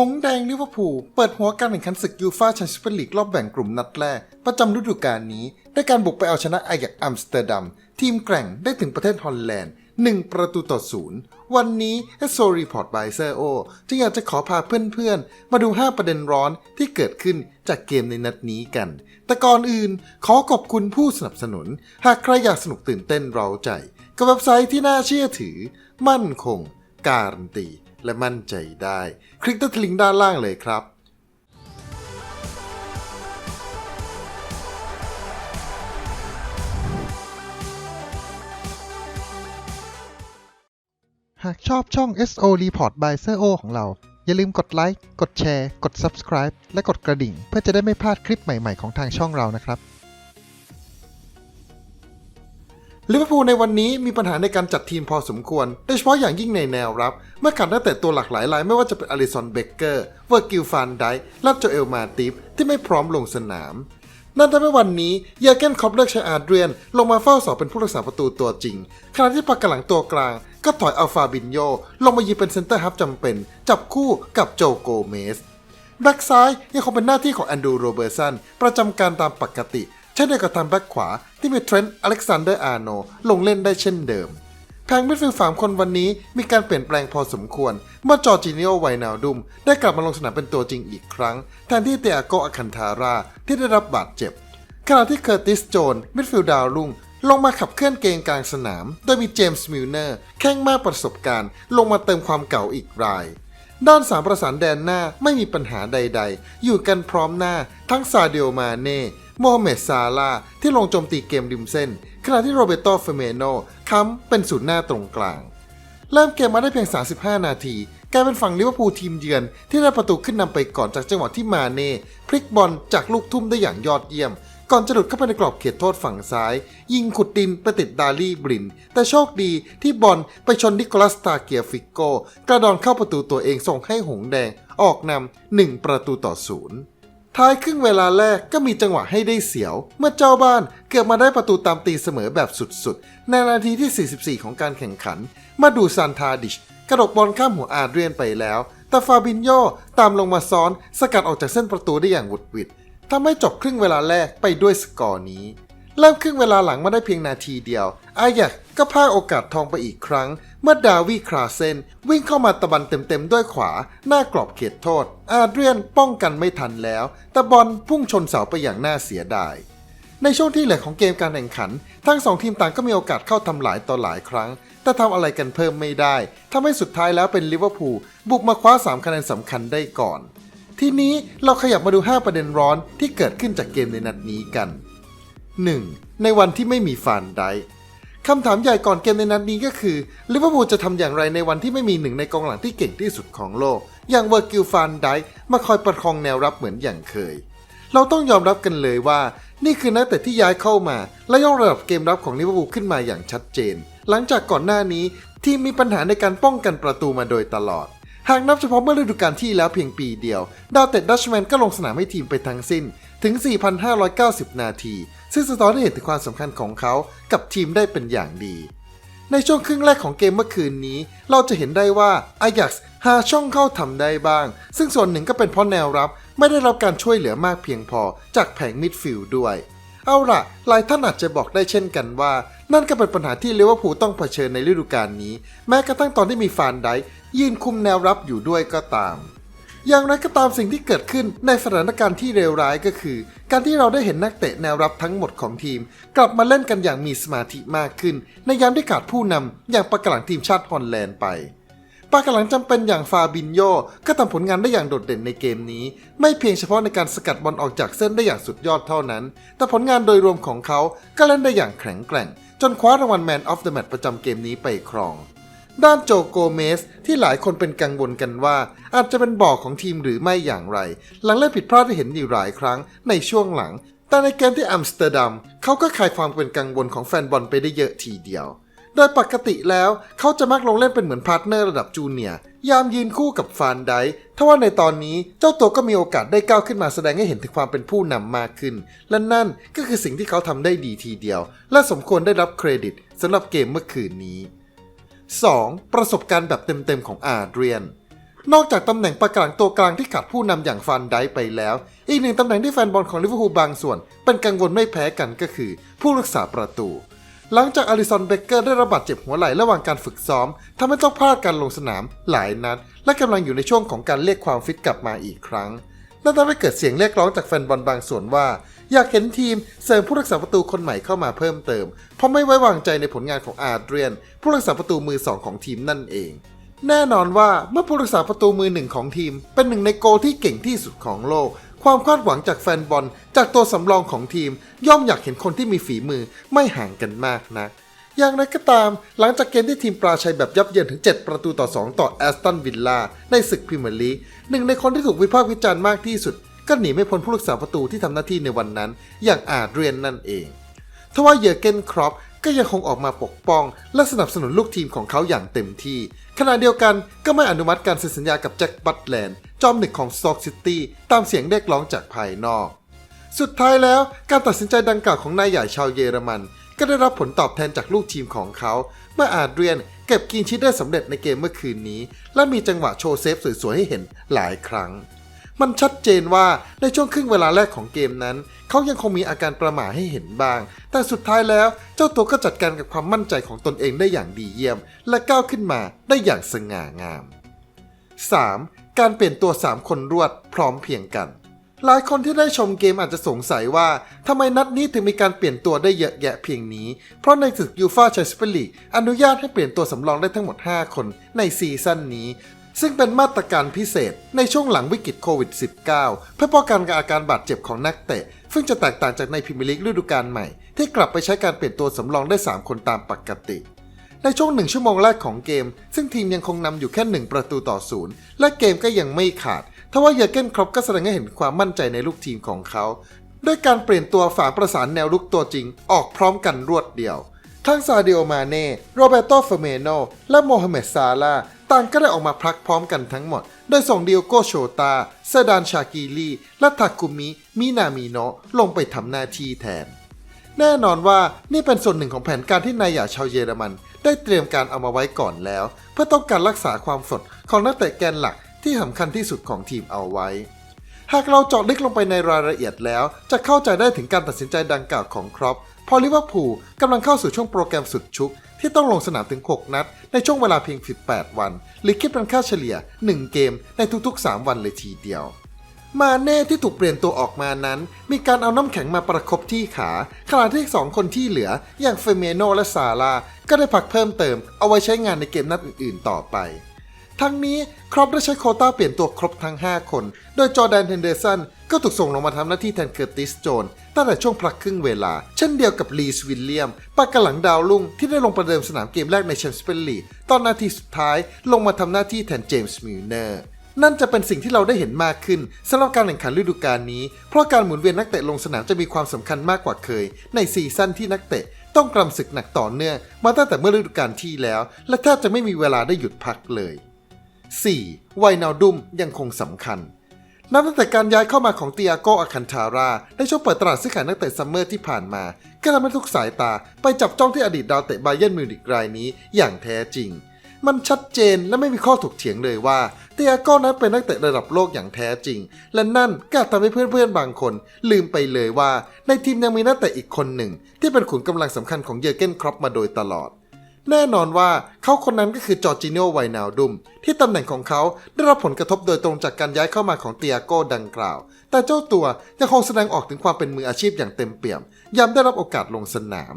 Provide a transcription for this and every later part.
หงแดงลิเวอร์พูลเปิดหัวการแข่งขันศึกยูฟ่าแชมเปี้ยนลีกรอบแบ่งกลุ่มนัดแรก ประจำฤดูกาลนี้ด้วยการบุกไปเอาชนะไอแยกอัมสเตอร์ดัม ทีมแกร่งได้ถึงประเทศฮอลแลนด์ 1 ประตูต่อศูนย์วันนี้เอสโซรีพอร์ตบายเซอร์โอจึงอยากจะขอพาเพื่อนๆ มาดู 5 ประเด็นร้อนที่เกิดขึ้นจากเกมในนัดนี้กัน แต่ก่อนอื่นขอขอบคุณผู้สนับสนุน หากใครอยากสนุกตื่นเต้นเร้าใจ กับเว็บไซต์ที่น่าเชื่อถือ มั่นคง การันตี และมั่นใจได้ คลิกที่ลิงก์ด้านล่างเลยครับหากชอบช่อง SO Report by SO ของเรา อย่าลืมกดไลค์ กดแชร์ กด Subscribe และกดกระดิ่ง เพื่อจะได้ไม่พลาดคลิปใหม่ๆของทางช่องเรานะครับ ลิเวอร์พูลในวันนี้มีปัญหาในการจัดทีมพอสมควร โดยเฉพาะอย่างยิ่งในแนวรับ เมื่อขาดนักเตะตัวหลากหลายราย ไม่ว่าจะเป็นอลิสันเบเกอร์ เวอร์กิลฟานไดและโจเอลมาติฟที่ไม่พร้อมลงสนาม นั่นทำให้วันนี้เยอร์เกนคอปเลือกใช้อาเดรียน ลงมาเฝ้าเสาเป็นผู้รักษาประตูตัวจริง ขณะที่ปากกหลังตัวกลาง ก็ถอยอัลฟาบินโยลงมายืนเป็นเซนเตอร์ฮับจำเป็น จับคู่กับโจโกเมสแบ็กซ้ายยังคงเป็นหน้าที่ของแอนดูโรเบอร์สันประจำการตามปกติ เช่นเดียวกับทางแบ็กขวาที่มีเทรนต์อเล็กซานเดอร์อาร์โนลงเล่นได้เช่นเดิมแผงมิดฟิลด์สามคนวันนี้มีการเปลี่ยนแปลงพอสมควร เมื่อจอร์จิเนโอไวนาลดุม ได้กลับมาลงสนามเป็นตัวจริงอีกครั้ง แทนที่เตอาโกอคันทาราที่ได้รับบาดเจ็บ ขณะที่เคอร์ติสโจนมิดฟิลด์ดาวรุ่งลงมาขับเคลื่อนเกมกลางสนาม โดยมีเจมส์มิลเนอร์แข้งมากประสบการณ์ ลงมาเติมความเก่าอีกราย ด้านสามประสานแดนหน้าไม่มีปัญหาใดๆ อยู่กันพร้อมหน้าทั้งซาเดียมาเน่โมฮัมเหม็ดซาลาห์ที่ลงโจมตีเกมริมเส้น ขณะที่โรเบโตเฟเมโนค้ำเป็นศูนย์หน้าตรงกลาง เริ่มเกมมาได้เพียง 35 นาที กลายเป็นฝั่งลิเวอร์พูลทีมเยือนที่ได้ประตูขึ้นนำไปก่อนจากจังหวะที่มาเน่พลิกบอลจากลูกทุ่มได้อย่างยอดเยี่ยม ก่อนจะหลุดเข้าไปในกรอบเขตโทษฝั่งซ้าย ยิงขุดดินไปติดดาลี่บริน แต่โชคดีที่บอลไปชนนิโคลัสตาเกียฟิโก กระดอนเข้าประตูตัวเองส่งให้หงแดงออกนำหนึ่งประตูต่อศูนย์ท้ายครึ่งเวลาแรกก็มีจังหวะให้ได้เสียว เมื่อเจ้าบ้านเกือบมาได้ประตูตามตีเสมอแบบสุดๆ ในนาทีที่ 44 ของการแข่งขัน มาดูซานทาดิช กระดกบอลข้ามหัวอาเดรียนไปแล้ว แต่ฟาบินโยตามลงมาซ้อน สกัดออกจากเส้นประตูได้อย่างหวุดหวิด ทำให้จบครึ่งเวลาแรกไปด้วยสกอร์นี้ เริ่มครึ่งเวลาหลังมาได้เพียงนาทีเดียวอายักก็พลาดโอกาสทองไปอีกครั้ง เมื่อดาวีคราเซนวิ่งเข้ามาตะบันเต็มๆด้วยขวา หน้ากรอบเขตโทษ อาเดรียนป้องกันไม่ทันแล้ว แต่บอลพุ่งชนเสาไปอย่างน่าเสียดาย ในช่วงที่เหลือของเกมการแข่งขัน ทั้งสองทีมต่างก็มีโอกาสเข้าทำหลายต่อหลายครั้ง แต่ทำอะไรกันเพิ่มไม่ได้ทำให้สุดท้ายแล้วเป็นลิเวอร์พูลบุกมาคว้า3คะแนนสำคัญได้ก่อน ทีนี้เราขยับมาดู 5 ประเด็นร้อนที่เกิดขึ้นจากเกมในนัดนี้กัน 1. ในวันที่ไม่มีฟานไดค์คำถามใหญ่ก่อนเกมในนัดนี้ก็คือลิเวอร์พูลจะทำอย่างไรในวันที่ไม่มีหนึ่งในกองหลังที่เก่งที่สุดของโลก อย่างเวอร์กิลฟานไดมาคอยประคองแนวรับเหมือนอย่างเคย เราต้องยอมรับกันเลยว่า นี่คือนักเตะที่ย้ายเข้ามา และยกระดับเกมรับของลิเวอร์พูลขึ้นมาอย่างชัดเจน หลังจากก่อนหน้านี้ทีมมีปัญหาในการป้องกันประตูมาโดยตลอด หากนับเฉพาะเมื่อฤดูกาลที่แล้วเพียงปีเดียว ดาวเตะดัชแมนก็ลงสนามให้ทีมไปทั้งสิ้นถึง 4,590 นาที ซึ่งสะท้อนให้เห็นถึงความสำคัญของเขากับทีมได้เป็นอย่างดี ในช่วงครึ่งแรกของเกมเมื่อคืนนี้ เราจะเห็นได้ว่าอายักซ์หาช่องเข้าทำได้บ้าง ซึ่งส่วนหนึ่งก็เป็นเพราะแนวรับ ไม่ได้รับการช่วยเหลือมากเพียงพอจากแผงมิดฟิลด์ด้วย เอาล่ะ หลายท่านอาจจะบอกได้เช่นกันว่า นั่นก็เป็นปัญหาที่ลิเวอร์พูลต้องเผชิญในฤดูกาลนี้ แม้กระทั่งตอนที่มีฟานไดยืนคุมแนวรับอยู่ด้วยก็ตาม อย่างไรก็ตามสิ่งที่เกิดขึ้นในสถานการณ์ที่เลวร้ายก็คือ การที่เราได้เห็นนักเตะแนวรับทั้งหมดของทีม กลับมาเล่นกันอย่างมีสมาธิมากขึ้น ในยามที่ขาดผู้นำอย่างปากกหลังทีมชาติฮอลแลนด์ไป ปากหลังจำเป็นอย่างฟาบินโยก็ทำผลงานได้อย่างโดดเด่นในเกมนี้ ไม่เพียงเฉพาะในการสกัดบอลออกจากเส้นได้อย่างสุดยอดเท่านั้น แต่ผลงานโดยรวมของเขาก็เล่นได้อย่างแข็งแกร่ง จนคว้ารางวัล Man of the Match ประจำเกมนี้ไปครอง ด้านโจโกเมส ที่หลายคนเป็นกังวลกันว่า อาจจะเป็นบ่อของทีมหรือไม่อย่างไร หลังเล่นผิดพลาดที่เห็นอยู่หลายครั้งในช่วงหลัง แต่ในเกมที่อัมสเตอร์ดัมเขาก็คลายความเป็นกังวลของแฟนบอลไปได้เยอะทีเดียว โดยปกติแล้วเขาจะมักลงเล่นเป็นเหมือนพาร์ทเนอร์ระดับจูเนียร์ยามยืนคู่กับฟานไดค์ทว่าในตอนนี้เจ้าตัวก็มีโอกาสได้ก้าวขึ้นมาแสดงให้เห็นถึงความเป็นผู้นำมากขึ้น และนั่นก็คือสิ่งที่เขาทำได้ดีทีเดียว และสมควรได้รับเครดิตสำหรับเกมเมื่อคืนนี้ 2. ประสบการณ์แบบเต็มๆของอาเดรียน นอกจากตำแหน่งประกลางตัวกลางที่ขาดผู้นำอย่างฟันไดไปแล้ว อีกหนึ่งตำแหน่งที่แฟนบอลของลิเวอร์พูลบางส่วน เป็นกังวลไม่แพ้กันก็คือ ผู้รักษาประตู หลังจากอลิสันเบเกอร์ได้รับบาดเจ็บหัวไหล่ระหว่างการฝึกซ้อมทำให้ต้องพลาดการลงสนามหลายนัด และกำลังอยู่ในช่วงของการเรียกความฟิตกลับมาอีกครั้งนั่นทำให้เกิดเสียงเรียกร้องจากแฟนบอลบางส่วนว่า อยากเห็นทีมเสริมผู้รักษาประตูคนใหม่เข้ามาเพิ่มเติม เพราะไม่ไว้วางใจในผลงานของอาร์เดรียน ผู้รักษาประตูมือสองของทีมนั่นเอง แน่นอนว่าเมื่อผู้รักษาประตูมือหนึ่งของทีม เป็นหนึ่งในโกลที่เก่งที่สุดของโลก ความคาดหวังจากแฟนบอล จากตัวสำรองของทีม ย่อมอยากเห็นคนที่มีฝีมือไม่ห่างกันมากนะอย่างไรก็ตาม หลังจากเกมที่ทีมปราชัยแบบยับเยินถึง 7 ประตูต่อ 2 ต่อแอสตันวิลล่าในศึกพรีเมียร์ลีกหนึ่งในคนที่ถูกวิพากษ์วิจารณ์มากที่สุด ก็หนีไม่พ้นผู้รักษาประตูที่ทำหน้าที่ในวันนั้น อย่างอาเดรียนนั่นเองทว่าเยอร์เกนครอป ก็ยังคงออกมาปกป้อง และสนับสนุนลูกทีมของเขาอย่างเต็มที่ ขณะเดียวกันก็ไม่อนุมัติการเซ็นสัญญากับแจ็คบัตแลนด์จอมหนึ่งของสต็อกซิตี้ตามเสียงเรียกร้องจากภายนอก สุดท้ายแล้วการตัดสินใจดังกล่าวของนายใหญ่ชาวเยอรมัน ก็ได้รับผลตอบแทนจากลูกทีมของเขาเมื่ออาเดรียนเก็บกินชิดได้สำเร็จในเกมเมื่อคืนนี้ และมีจังหวะโชว์เซฟสวยๆให้เห็นหลายครั้ง มันชัดเจนว่าในช่วงครึ่งเวลาแรกของเกมนั้น เขายังคงมีอาการประหม่าให้เห็นบ้าง แต่สุดท้ายแล้วเจ้าตัวก็จัดการกับความมั่นใจของตนเองได้อย่างดีเยี่ยม และก้าวขึ้นมาได้อย่างสง่างาม 3. การเปลี่ยนตัว 3 คนรวดพร้อมเพียงกัน หลายคนที่ได้ชมเกมอาจจะสงสัยว่าทำไมนัดนี้ถึงมีการเปลี่ยนตัวได้เยอะแยะเพียงนี้ เพราะในศึกยูฟาแชมเปี้ยนลีกอนุญาตให้เปลี่ยนตัวสำรองได้ทั้งหมด 5 คนในซีซั่นนี้ ซึ่งเป็นมาตรการพิเศษในช่วงหลังวิกฤตโควิด -19 เพื่อป้องกันอาการบาดเจ็บของนักเตะ ซึ่งจะแตกต่างจากในพรีเมียร์ลีกฤดูกาลใหม่ ที่กลับไปใช้การเปลี่ยนตัวสำรองได้ 3 คนตามปกติ ในช่วงหนึ่งชั่วโมงแรกของเกม ซึ่งทีมยังคงนำอยู่แค่หนึ่งประตูต่อศูนย์และเกมก็ยังไม่ขาดทว่าเยอร์เกนครอปก็แสดงให้เห็นความมั่นใจในลูกทีมของเขาด้วยการเปลี่ยนตัวฝาประสานแนวลุกตัวจริง ออกพร้อมกันรวดเดียว ทั้งซาดิโอมาเน่โรเบโตเฟเมโน และโมฮัมเหม็ดซาลา ต่างก็ได้ออกมาพลักพร้อมกันทั้งหมด โดยส่งเดียโกโชตา เซดานชากีลี และทาคุมิ มินามิโนะลงไปทำหน้าที่แทน แน่นอนว่านี่เป็นส่วนหนึ่งของแผนการที่นายหยาชาวเยอรมัน ได้เตรียมการเอามาไว้ก่อนแล้ว เพื่อต้องการรักษาความสดของนักเตะแกนหลักที่สำคัญที่สุดของทีมเอาไว้ หากเราเจาะลึกลงไปในรายละเอียดแล้ว จะเข้าใจได้ถึงการตัดสินใจดังกล่าวของครอป พอลิเวอร์พูลกำลังเข้าสู่ช่วงโปรแกรมสุดชุก ที่ต้องลงสนามถึง 6 นัด ในช่วงเวลาเพียง 18 วัน หรือคิดเป็นค่าเฉลี่ย 1 เกมในทุกๆ 3 วันเลยทีเดียว มาเน่ที่ถูกเปลี่ยนตัวออกมานั้น มีการเอาน้ำแข็งมาประคบที่ขาขณะที่สองคนที่เหลือ อย่างเฟเมโนและซาร่าก็ได้พักเพิ่มเติม เอาไว้ใช้งานในเกมนัดอื่นๆ ต่อไปทั้งนี้ครอปได้ใช้โคต้าเปลี่ยนตัวครบทั้ง 5 คน โดยจอแดนเฮนเดอร์สัน ก็ถูกส่งลงมาทำหน้าที่แทนเกอร์ติสโจนตั้งแต่ช่วงพักครึ่งเวลา เช่นเดียวกับลีสวิลเลียมปากกหลังดาวรุ่งที่ได้ลงประเดิมสนามเกมแรกในแชมเปี้ยนลีกตอนนาทีสุดท้ายลงมาทำหน้าที่แทนเจมส์มิลเนอร์นั่นจะเป็นสิ่งที่เราได้เห็นมากขึ้นสำหรับการแข่งขันฤดูกาลนี้ เพราะการหมุนเวียนนักเตะลงสนามจะมีความสำคัญมากกว่าเคย ในซีซั่นที่นักเตะต้องกำศึกหนักต่อเนื่องมาตั้งแต่เมื่อฤดูกาลที่แล้ว และแทบจะไม่มีเวลาได้หยุดพักเลย 4. ไวนาดุมยังคงสำคัญ นับตั้งแต่การย้ายเข้ามาของเตียโกอาคันทาราในช่วงเปิดตลาดซื้อขายนักเตะซัมเมอร์ที่ผ่านมา ก็ทำให้ทุกสายตาไปจับจ้องที่อดีตดาวเตะไบเยนมิวนิกรายนี้อย่างแท้จริง มันชัดเจนและไม่มีข้อถกเถียงเลยว่า เตียโก้นั้นเป็นนักเตะระดับโลกอย่างแท้จริง และนั่นก็ทำให้เพื่อนๆบางคน ลืมไปเลยว่า ในทีมยังมีนักเตะอีกคนหนึ่ง ที่เป็นขุนกำลังสำคัญของเยอร์เกนครอปมาโดยตลอด แน่นอนว่าเขาคนนั้นก็คือจอร์จิโนไวนาลดุม ที่ตำแหน่งของเขาได้รับผลกระทบโดยตรงจากการย้ายเข้ามาของเตียโก้ดังกล่าว แต่เจ้าตัวยังคงแสดงออกถึงความเป็นมืออาชีพอย่างเต็มเปี่ยมยามได้รับโอกาสลงสนาม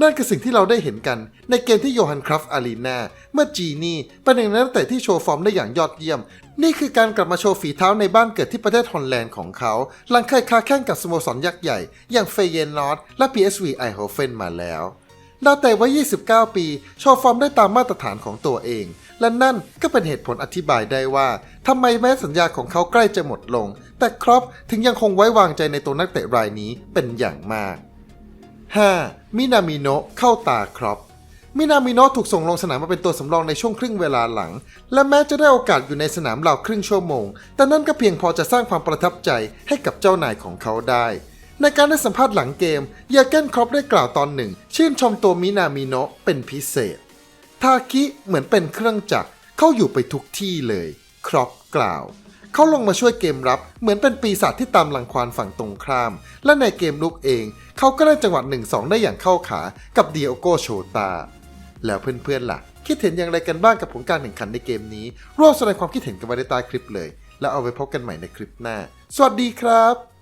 นั่นคือสิ่งที่เราได้เห็นกันในเกมที่โยฮันคราฟอารีนาเมื่อจีนี่เป็นหนึ่งในนักเตะที่โชว์ฟอร์มได้อย่างยอดเยี่ยม นี่คือการกลับมาโชว์ฝีเท้าในบ้านเกิดที่ประเทศฮอลแลนด์ของเขา หลังเคยคาแข่งกับสโมสรยักษ์ใหญ่ อย่างเฟเยนนอร์และ PSV ไอโฮเฟนมาแล้ว ดาวเตะวัย29 ปี โชว์ฟอร์มได้ตามมาตรฐานของตัวเอง และนั่นก็เป็นเหตุผลอธิบายได้ว่าทำไมแม้สัญญาของเขาใกล้จะหมดลง แต่ครอปถึงยังคงไว้วางใจในตัวนักเตะรายนี้เป็นอย่างมาก 5. มินามิโนะเข้าตาครอปมินามิโนะถูกส่งลงสนามมาเป็นตัวสำรองในช่วงครึ่งเวลาหลัง และแม้จะได้โอกาสอยู่ในสนามราวครึ่งชั่วโมง แต่นั่นก็เพียงพอจะสร้างความประทับใจให้กับเจ้านายของเขาได้ ในการได้สัมภาษณ์หลังเกมเยอร์เกนครอปได้กล่าวตอนหนึ่ง ชื่นชมตัวมินามิโนะเป็นพิเศษ ทาคิเหมือนเป็นเครื่องจักรเข้าอยู่ไปทุกที่เลย ครอปกล่าว เขาลงมาช่วยเกมรับ เหมือนเป็นปีศาจที่ตามหลังควานฝั่งตรงข้าม และในเกมลุกเอง เขาก็ได้จังหวะ1-2 ได้อย่างเข้าขากับเดียโกโชตา แล้วเพื่อนๆล่ะ คิดเห็นอย่างไรกันบ้างกับผลการแข่งขันในเกมนี้ร่วมแสดงความคิดเห็นกันไว้ในใต้คลิปเลย แล้วเอาไว้พบกันใหม่ในคลิปหน้า สวัสดีครับ